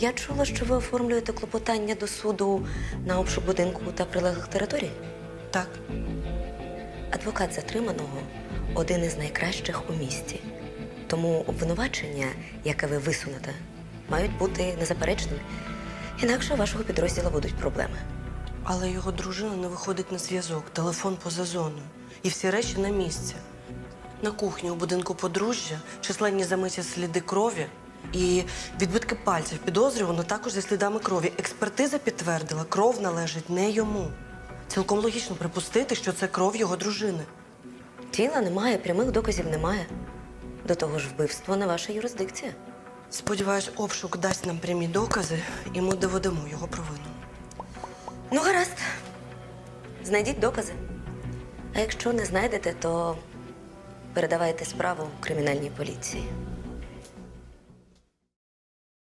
Я чула, що ви оформлюєте клопотання до суду на обшук будинку та прилеглих територій. Так, Адвокат затриманого один із найкращих у місті. Тому обвинувачення, яке ви висунете, мають бути незаперечними. Інакше у вашого підрозділу будуть проблеми. але його дружина не виходить на зв'язок, телефон поза зоною. І всі речі на місці. На кухні у будинку подружжя численні замиті сліди крові і відбитки пальців підозрювано також зі слідами крові. Експертиза підтвердила, кров належить не йому. Цілком логічно припустити, що це кров його дружини. Тіла немає, прямих доказів немає. До того ж, вбивство не ваша юрисдикція. Сподіваюсь, обшук дасть нам прямі докази, і ми доведемо його провину. Ну, гаразд. Знайдіть докази. А якщо не знайдете, то передавайте справу кримінальній поліції.